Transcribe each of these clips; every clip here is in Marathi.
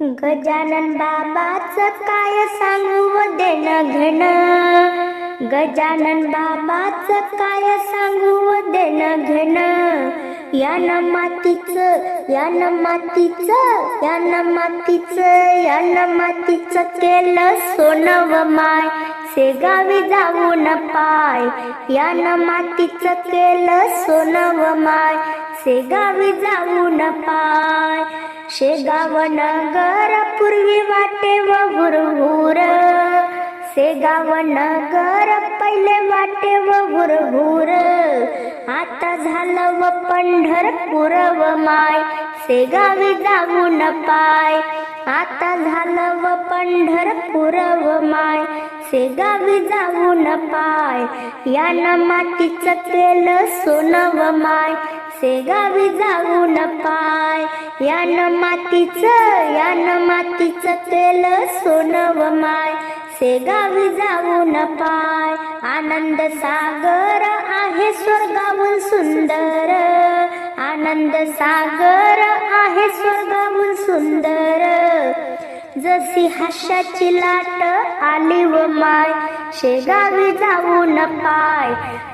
गजानन बाबाचं काय सांगू व देणं गजानन बाबाचं काय सांगू व देणं घेणं? यानं मातीचं यानं मातीचं यानं मातीचं यानं मातीचं केलं सोनं व माय. शेगावी जाऊन पाय. यानं मातीचं केलं सोनं व माय. शेगावी जाऊन पाय. शेगाव नगर पूर्वी वाटे व हुरहुर शेगाव नगर पहिले वाटे व गुरहुर. आता झालं व पंढरपूर व माय. शेगावी जाऊन पाय. आता झालं व पंढरपूर व माय. शेगावी जाऊन पाय. यानं मातीचं केलं सोनं व माय. सेगावी जाऊ न पाय. यान मातीचं यान मातीचं केलं सोनं व माय जाऊ न पाय. आनंद सागर आहे स्वर्गाहून सुंदर. आनंद सागर जशी हास्याची लाट आली व माय शेगावी जाऊन पाय.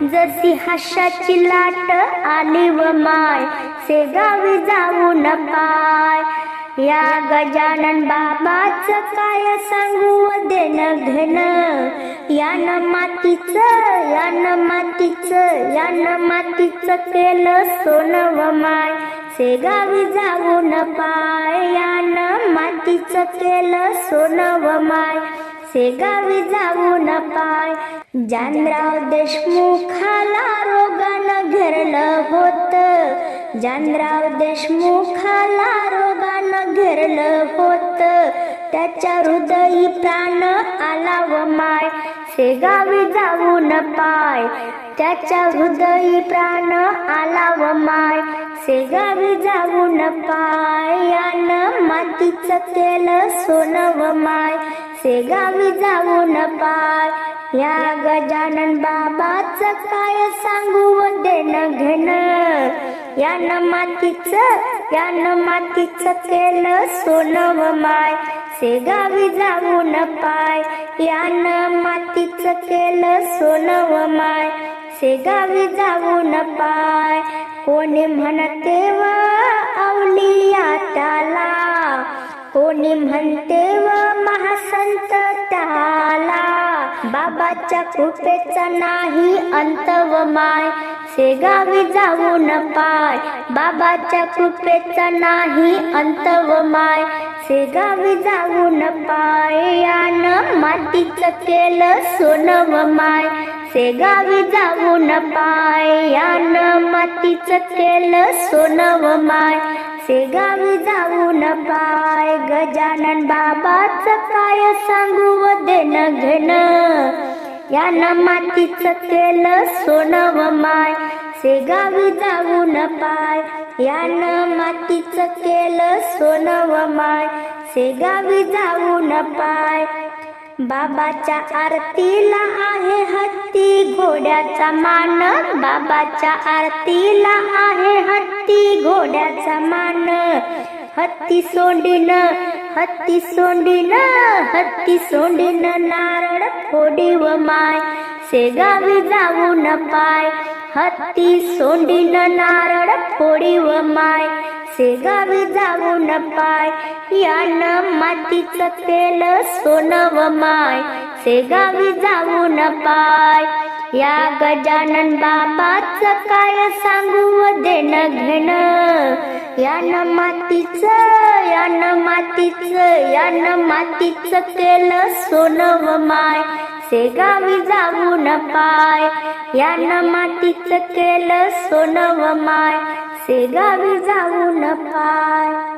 जशी हास्याची लाट आली व माय शेगावी जाऊन पाय. या गजानन बाबाचं काय सांगू व देणं यान यानं मातीचं यानं मातीचं यानं मातीचं केलं सोनं व माय. शेगावी जाऊन पायान यानं मातीचं केलं सोनं व माय शेगावी जाऊन पाय जानराव देशमुखाला रोगानं घेरलं होत. जानराव देशमुखाला रोगानं घेरलं होत. त्याच्या हृदयी प्राण आला व माय. शेगावी जाऊन पाय. त्याच्या हृदयी प्राण आला व माय शेगावी जाऊन पाय. यानं मातीचं केलं सोनं व माय शेगावी जाऊन पाय. या गजानन बाबाचं काय सांगू व देणं घेणं? यानं मातीचं यानं मातीचं केलं सोनं व माय शेगावी जाऊन पाय. यानं मातीचं केलं सोनव माय. शेगावी जाऊन पाय. कोणी म्हणते व अवलिया त्याला कोणी म्हणते व महासंत त्याला. बाबाच्या कृपेचा नाही अंत व माय शेगावी जाऊन पाय. बाबाच्या कृपेचा नाही अंत व माय. शेगावी जाऊन पाय यानं मातीचं केलं सोनं व माय शेगावी जाऊन पाय यानं मातीचं केलं सोनं व माय शेगावी जाऊन पाय गजानन बाबाचं काय सांगू व देणं घेणं. यानं मातीचं केलं सोनं व माय शेगावी जाऊन पाय यानं मातीचं केलं सोनं व माय शेगावी जाऊन पाय. बाबाच्या आरतीला आहे हत्ती. घोड्याचा मान बाबाच्या आरतीला आहे हत्ती. घोड्याचा मान हत्ती सोंडीन हत्ती सोंडीन हत्ती सोंडीन नारळ फोडी व माय शेगावी जाऊन पाय. हत्ती सोंडीन नारळ फोडी व माय शेगावी जाऊन पाय यानं मातीचं तेल सोनं व माय शेगावी जाऊन पाय या गजानन बाबाचं काय सांगू व देणं घेणं? यानं मातीचं यानं मातीचं यानं मातीचं केलं सोनं व माय. शेगावी जाऊन पाय. यानं मातीचं केलं सोनव माय. से गावी जाऊ न पाय.